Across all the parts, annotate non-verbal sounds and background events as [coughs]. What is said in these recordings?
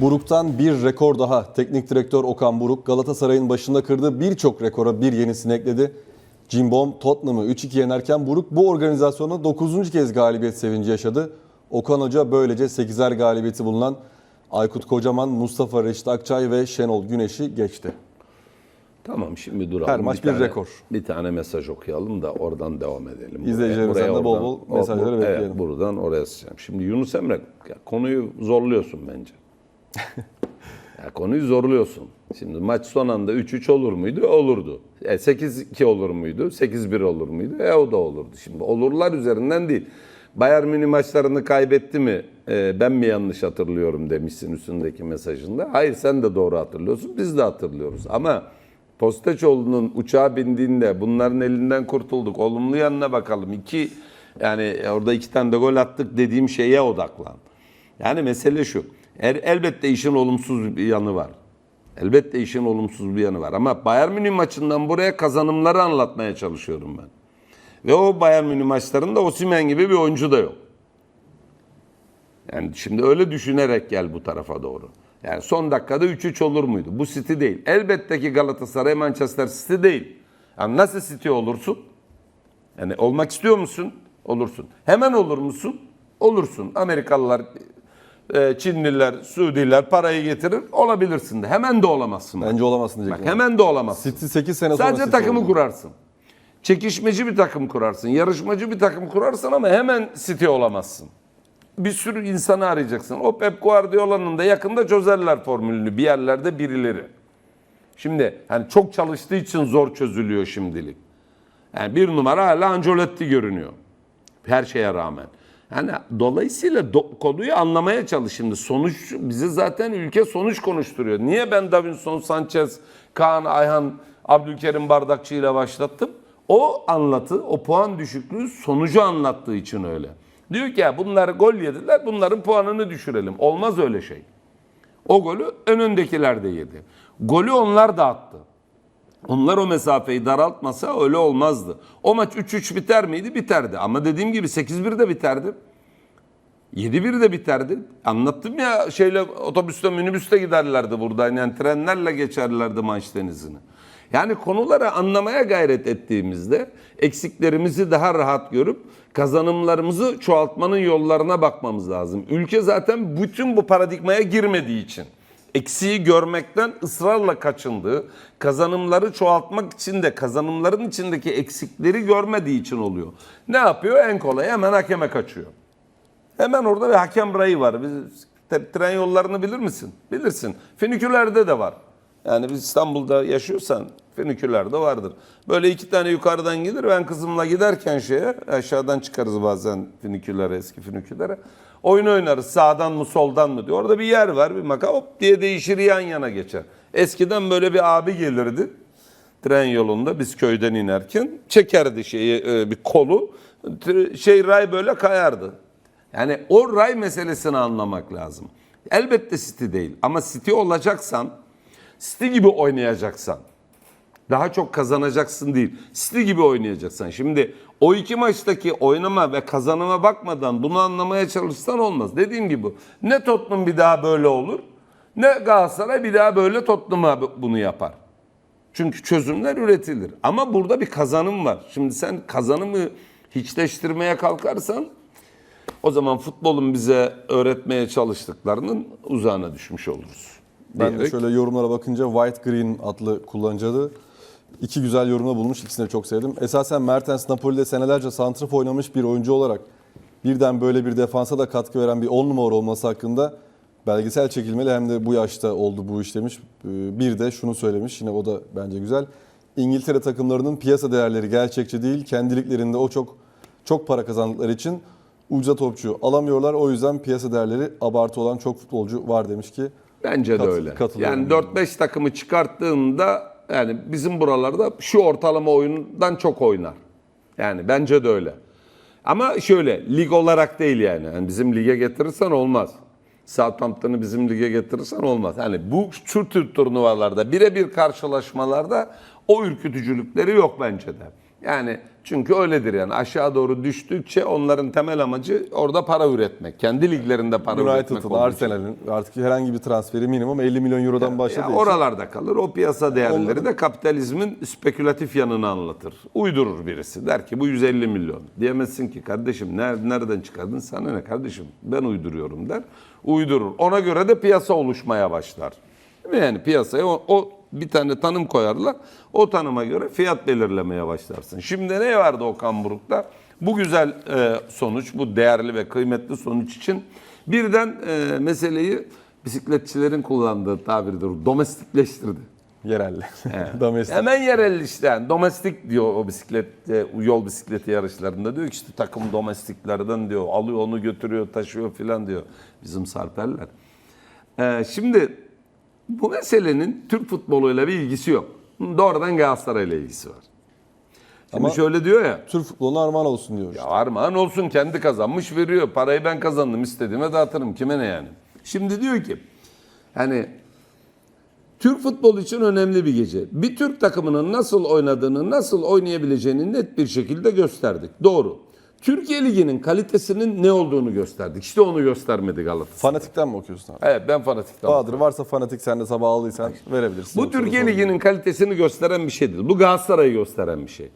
Buruk'tan bir rekor daha. Teknik direktör Okan Buruk Galatasaray'ın başında kırdığı birçok rekora bir yenisini ekledi. Cimbom Tottenham'ı 3-2 yenerken Buruk bu organizasyonda 9. kez galibiyet sevinci yaşadı. Okan Hoca böylece 8'er galibiyeti bulunan Aykut Kocaman, Mustafa Reşit Akçay ve Şenol Güneş'i geçti. Tamam şimdi duralım. Her maç bir tane, rekor. Bir tane mesaj okuyalım da oradan devam edelim. İzleyicilerimizden de bol oradan- bol o- mesajları bu- bekleyelim. Evet, buradan oraya sıçacağım. Şimdi Yunus Emre konuyu zorluyorsun bence. Ya konuyu zorluyorsun. Şimdi maç son anda 3-3 olur muydu? Olurdu. E, 8-2 olur muydu? 8-1 olur muydu? E o da olurdu. Şimdi olurlar üzerinden değil. Bayern Münih maçlarını kaybetti mi? E, ben mi yanlış hatırlıyorum demişsin üstündeki mesajında. Hayır sen de doğru hatırlıyorsun. Biz de hatırlıyoruz. Ama Postecoğlu'nun uçağa bindiğinde bunların elinden kurtulduk. Olumlu yanına bakalım. İki yani orada iki tane de gol attık dediğim şeye odaklan. Yani mesele şu. Er, elbette işin olumsuz bir yanı var. Elbette işin olumsuz bir yanı var. Ama Bayern Münih maçından buraya kazanımları anlatmaya çalışıyorum ben. Ve o Bayern Münih maçlarında Osimhen gibi bir oyuncu da yok. Yani şimdi öyle düşünerek gel bu tarafa doğru. Yani son dakikada 3-3 olur muydu? Bu City değil. Elbette ki Galatasaray Manchester City değil. Yani nasıl City olursun? Yani olmak istiyor musun? Olursun. Hemen olur musun? Olursun. Amerikalılar, e, Çinliler, Suudiler parayı getirir. Olabilirsin de. Hemen de olamazsın. Bence olamazsın Bak diyecektim. hemen de olamazsın. City 8 sene sonra Sadece City takımı oldu. kurarsın. Çekişmeci bir takım kurarsın. Yarışmacı bir takım kurarsın ama hemen City olamazsın. Bir sürü insanı arayacaksın. O Pep Guardiola'nın da yakında çözerler formülünü bir yerlerde birileri. Şimdi hani çok çalıştığı için zor çözülüyor şimdilik. Yani bir numara hala Ancelotti görünüyor. Her şeye rağmen. Yani dolayısıyla do- konuyu anlamaya çalış şimdi. Sonuç bizi zaten ülke sonuç konuşturuyor. Niye ben Davinson Sanchez, Kaan Ayhan, Abdülkerim Bardakçı ile başlattım? O anlatı, o puan düşüklüğü sonucu anlattığı için öyle. Diyor ki ya bunlar gol yediler, bunların puanını düşürelim. Olmaz öyle şey. O golü önündekiler de yedi. Golü onlar da attı. Onlar o mesafeyi daraltmasa öyle olmazdı. O maç 3-3 biter miydi? Biterdi. Ama dediğim gibi 8-1 de biterdi. 7-1 de biterdi. Anlattım ya şeyle otobüste minibüste giderlerdi burada. Yani trenlerle geçerlerdi Manş Denizi'ni. Yani konuları anlamaya gayret ettiğimizde eksiklerimizi daha rahat görüp kazanımlarımızı çoğaltmanın yollarına bakmamız lazım. Ülke zaten bütün bu paradigmaya girmediği için eksiği görmekten ısrarla kaçındığı, kazanımları çoğaltmak için de kazanımların içindeki eksikleri görmediği için oluyor. Ne yapıyor? En kolay hemen hakeme kaçıyor. Hemen orada bir hakem rayı var. Biz tren yollarını bilir misin? Bilirsin. Finikülerde de var. Yani biz İstanbul'da yaşıyorsan finikülerde vardır. Böyle iki tane yukarıdan gelir. Ben kızımla giderken şeye aşağıdan çıkarız bazen finiküllere, eski finiküllere. Oyun oynarız sağdan mı soldan mı diyor. Orada bir yer var bir maka hop diye değişir yan yana geçer. Eskiden böyle bir abi gelirdi tren yolunda biz köyden inerken çekerdi şeyi e, bir kolu şey ray böyle kayardı. Yani o ray meselesini anlamak lazım. Elbette City değil ama City olacaksan City gibi oynayacaksan daha çok kazanacaksın değil. City gibi oynayacaksın. Şimdi o iki maçtaki oynama ve kazanıma bakmadan bunu anlamaya çalışsan olmaz. Dediğim gibi ne Tottenham bir daha böyle olur ne Galatasaray bir daha böyle Tottenham'a bunu yapar. Çünkü çözümler üretilir. Ama burada bir kazanım var. Şimdi sen kazanımı hiçleştirmeye kalkarsan o zaman futbolun bize öğretmeye çalıştıklarının uzağına düşmüş oluruz. Ben de Diyerek- şöyle yorumlara bakınca White Green adlı kullanıcı adı iki güzel yorumda bulmuş. İkisini de çok sevdim. Esasen Mertens Napoli'de senelerce santraf oynamış bir oyuncu olarak birden böyle bir defansa da katkı veren bir 10 numara olması hakkında belgesel çekilmeli hem de bu yaşta oldu bu iş demiş. Ee, Bir de şunu söylemiş yine o da bence güzel. İngiltere takımlarının piyasa değerleri gerçekçi değil. Kendiliklerinde o çok çok para kazandıkları için ucuza topçu alamıyorlar. O yüzden piyasa değerleri abartı olan çok futbolcu var demiş ki Bence de Kat- öyle. katılıyorum. Yani 4-5 takımı çıkarttığında yani bizim buralarda şu ortalama oyundan çok oynar. Yani bence de öyle. Ama şöyle lig olarak değil yani. yani bizim lige getirirsen olmaz. Southampton'ı bizim lige getirirsen olmaz. Yani bu şu tür turnuvalarda birebir karşılaşmalarda o ürkütücülükleri yok bence de. Yani çünkü öyledir yani aşağı doğru düştükçe onların temel amacı orada para üretmek. Kendi liglerinde para üretmek United'ın. Arsenal'in artık herhangi bir transferi minimum 50 milyon eurodan başladığı Ya için. oralarda kalır. O piyasa değerleri de kapitalizmin spekülatif yanını anlatır. Uydurur birisi. Der ki bu 150 milyon. Diyemezsin ki kardeşim ner- nereden çıkardın? Sana ne kardeşim? Ben uyduruyorum der. Uydurur. Ona göre de piyasa oluşmaya başlar. Yani piyasaya o, o bir tane tanım koyarlar. O tanıma göre fiyat belirlemeye başlarsın. Şimdi ne vardı Okan Buruk'ta? Bu güzel e, sonuç, bu değerli ve kıymetli sonuç için birden e, meseleyi bisikletçilerin kullandığı tabirdir. Domestikleştirdi. Yerelle. [laughs] Domestik. Hemen yerel işte. Yani domestik diyor o bisiklet, e, yol bisikleti yarışlarında. Diyor ki işte takım domestiklerden diyor. Alıyor onu götürüyor, taşıyor filan diyor. Bizim sarperler. Ee, şimdi bu meselenin Türk futboluyla bir ilgisi yok. Doğrudan Galatasaray'la ilgisi var. Şimdi Ama- şöyle diyor ya. Türk futboluna armağan olsun diyor. işte. Ya armağan olsun kendi kazanmış veriyor. Parayı ben kazandım istediğime dağıtırım. Kime ne yani? Şimdi diyor ki hani Türk futbolu için önemli bir gece. Bir Türk takımının nasıl oynadığını, nasıl oynayabileceğini net bir şekilde gösterdik. Doğru. Türkiye Ligi'nin kalitesinin ne olduğunu gösterdik. İşte onu göstermedi Galatasaray. Fanatikten mi okuyorsun abi? Evet ben fanatikten. Bahadır varsa fanatik sen de sabah aldıysan verebilirsin. Bu Türkiye Ligi'nin kalitesini gösteren bir şey değil. Bu Galatasaray'ı gösteren bir şey.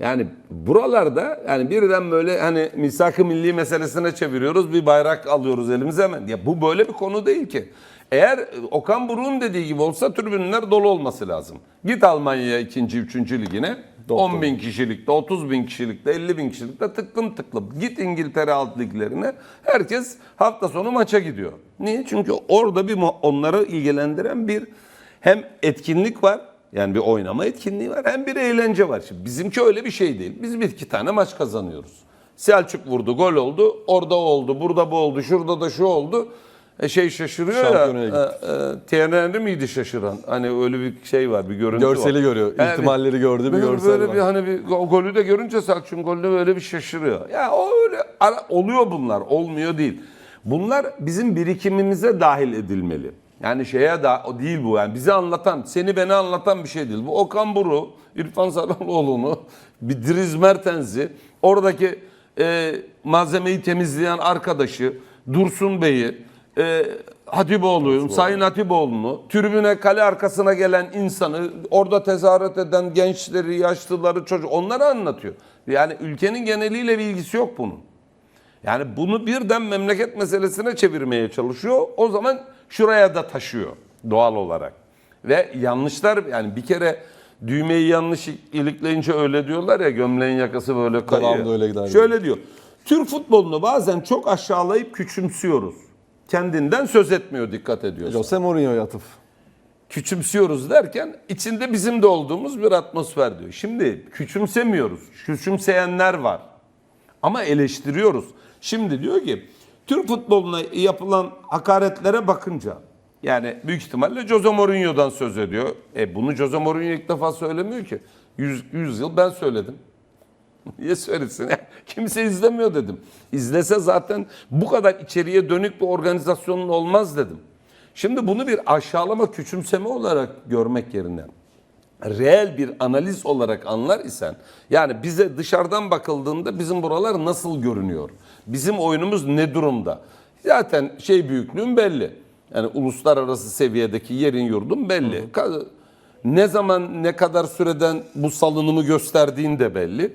Yani buralarda yani birden böyle hani misak-ı milli meselesine çeviriyoruz. Bir bayrak alıyoruz elimize hemen. Ya bu böyle bir konu değil ki. Eğer Okan Buruk'un dediği gibi olsa tribünler dolu olması lazım. Git Almanya'ya ikinci, üçüncü ligine. Dolu 10 bin kişilikte, 30 bin kişilikte, 50 bin kişilikte tıklım tıklım. Git İngiltere alt liglerine. Herkes hafta sonu maça gidiyor. Niye? Çünkü orada bir onları ilgilendiren bir hem etkinlik var. Yani bir oynama etkinliği var. Hem bir eğlence var. Şimdi bizimki öyle bir şey değil. Biz bir iki tane maç kazanıyoruz. Selçuk vurdu, gol oldu. Orada oldu, burada bu oldu, şurada da şu oldu. E şey şaşırıyor Şampiyonaya ya. E, e, TNR miydi şaşıran? Hani öyle bir şey var, bir görüntü Görseli var. görüyor. Yani ihtimalleri gördüğü bir böyle, görsel böyle var. bir hani bir golü de görünce Selçuk'un golünü böyle bir şaşırıyor. Ya o öyle ara- oluyor bunlar, olmuyor değil. Bunlar bizim birikimimize dahil edilmeli. Yani şeye da o değil bu yani bizi anlatan, seni beni anlatan bir şey değil. Bu Okan Buru, İrfan Sarıoğlu'nu, bir Dries Mertens'i, oradaki e, malzemeyi temizleyen arkadaşı, Dursun Bey'i, e, Hatipoğlu'yu, Sayın Hatipoğlu'nu, tribüne kale arkasına gelen insanı, orada tezahürat eden gençleri, yaşlıları, çocuk onları anlatıyor. Yani ülkenin geneliyle bir ilgisi yok bunun. Yani bunu birden memleket meselesine çevirmeye çalışıyor. O zaman şuraya da taşıyor doğal olarak. Ve yanlışlar yani bir kere düğmeyi yanlış ilikleyince öyle diyorlar ya gömleğin yakası böyle kayıyor. Öyle gider. Şöyle diyor. Türk futbolunu bazen çok aşağılayıp küçümsüyoruz. Kendinden söz etmiyor dikkat ediyorsun. Jose Mourinho'ya atıf. Küçümsüyoruz derken içinde bizim de olduğumuz bir atmosfer diyor. Şimdi küçümsemiyoruz. Küçümseyenler var. Ama eleştiriyoruz. Şimdi diyor ki Türk futboluna yapılan hakaretlere bakınca yani büyük ihtimalle Jose Mourinho'dan söz ediyor. E bunu Jose Mourinho ilk defa söylemiyor ki. 100, 100 yıl ben söyledim. [laughs] Niye söylesin? [laughs] Kimse izlemiyor dedim. İzlese zaten bu kadar içeriye dönük bir organizasyonun olmaz dedim. Şimdi bunu bir aşağılama, küçümseme olarak görmek yerine reel bir analiz olarak anlar isen yani bize dışarıdan bakıldığında bizim buralar nasıl görünüyor? Bizim oyunumuz ne durumda? Zaten şey büyüklüğün belli. Yani uluslararası seviyedeki yerin yurdun belli. Ka- Ne zaman ne kadar süreden bu salınımı gösterdiğin de belli.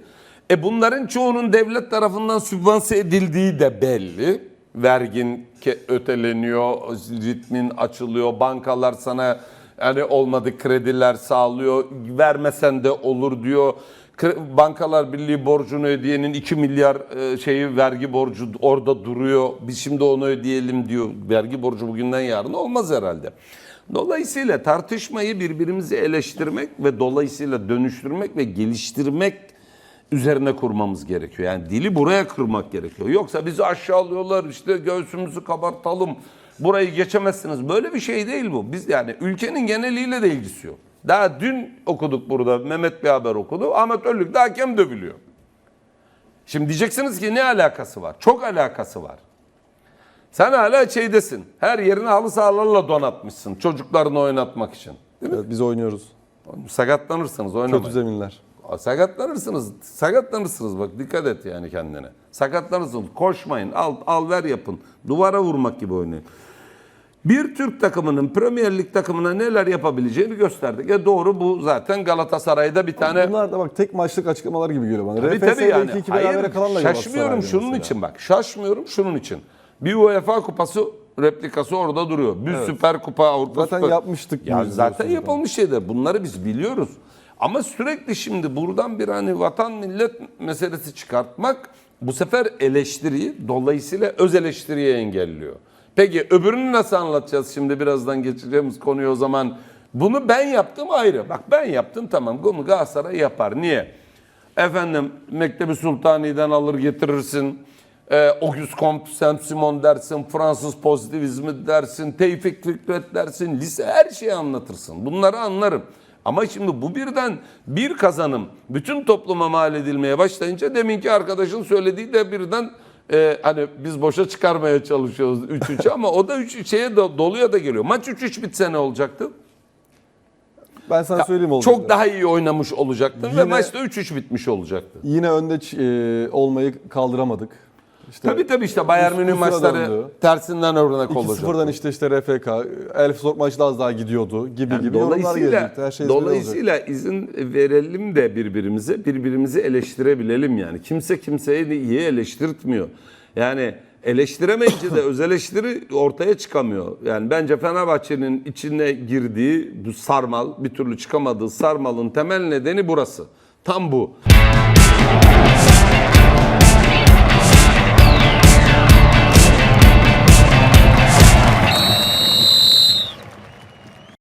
E bunların çoğunun devlet tarafından sübvanse edildiği de belli. Vergin öteleniyor, ritmin açılıyor, bankalar sana yani olmadı krediler sağlıyor, vermesen de olur diyor. Bankalar Birliği borcunu ödeyenin 2 milyar e, şeyi vergi borcu orada duruyor. Biz şimdi onu ödeyelim diyor. Vergi borcu bugünden yarın olmaz herhalde. Dolayısıyla tartışmayı birbirimizi eleştirmek ve dolayısıyla dönüştürmek ve geliştirmek üzerine kurmamız gerekiyor. Yani dili buraya kırmak gerekiyor. Yoksa bizi aşağılıyorlar işte göğsümüzü kabartalım. Burayı geçemezsiniz. Böyle bir şey değil bu. Biz yani ülkenin geneliyle de ilgisi yok. Daha dün okuduk burada. Mehmet bir haber okudu. Ahmet Önlük de hakem dövülüyor. Şimdi diyeceksiniz ki ne alakası var? Çok alakası var. Sen hala şeydesin. Her yerini halı sahalarla donatmışsın. Çocuklarını oynatmak için. Değil mi? Evet, biz oynuyoruz. Sakatlanırsanız oynamayın. Kötü zeminler. Sakatlanırsınız. Sakatlanırsınız bak dikkat et yani kendine. Sakatlanırsınız. Koşmayın. Al, al ver yapın. Duvara vurmak gibi oynayın. Bir Türk takımının Premier Lig takımına neler yapabileceğini gösterdik. E doğru bu zaten Galatasaray'da bir tane Bunlar da bak tek maçlık açıklamalar gibi geliyor bana. Tabii tabii yani. 2-2 Hayır, şaşmıyorum şunun mesela. için bak. Şaşmıyorum şunun için. Bir UEFA kupası replikası orada duruyor. Bir Süper Kupa Avrupa Zaten Süper- yapmıştık Ya zaten yapılmış şeyler. Bunları biz biliyoruz. Ama sürekli şimdi buradan bir hani vatan millet meselesi çıkartmak bu sefer eleştiriyi dolayısıyla öz eleştiriye engelliyor. Peki öbürünü nasıl anlatacağız şimdi birazdan geçeceğimiz konuyu o zaman. Bunu ben yaptım ayrı. Bak ben yaptım tamam bunu Galatasaray yapar. Niye? Efendim Mektebi Sultani'den alır getirirsin. Ee, Auguste Comte Saint-Simon dersin, Fransız pozitivizmi dersin, Tevfik Fikret dersin, lise her şeyi anlatırsın. Bunları anlarım. Ama şimdi bu birden bir kazanım bütün topluma mal edilmeye başlayınca deminki arkadaşın söylediği de birden e, hani biz boşa çıkarmaya çalışıyoruz 3-3 ama o da 3-3'e do- doluya da geliyor. Maç 3-3 bitse ne olacaktı? Ben sana söyleyeyim oldu. Çok daha iyi oynamış olacaktın ve Yine- maçta 3-3 bitmiş olacaktı. Yine önde e, olmayı kaldıramadık. İşte Tabii tabii işte Bayern Münih maçları döndü. tersinden örnek olacak. 2-0'dan işte işte RFK, Elfsborg maçı da az daha gidiyordu gibi Yani gibi dolayısıyla gelecekti. Her şey dolayısıyla izin verelim de birbirimize birbirimizi eleştirebilelim yani. Kimse kimseyi iyi eleştirtmiyor. Yani eleştiremeyince de [coughs] öz eleştiri ortaya çıkamıyor. Yani bence Fenerbahçe'nin içine girdiği bu sarmal, bir türlü çıkamadığı sarmalın temel nedeni burası. Tam bu.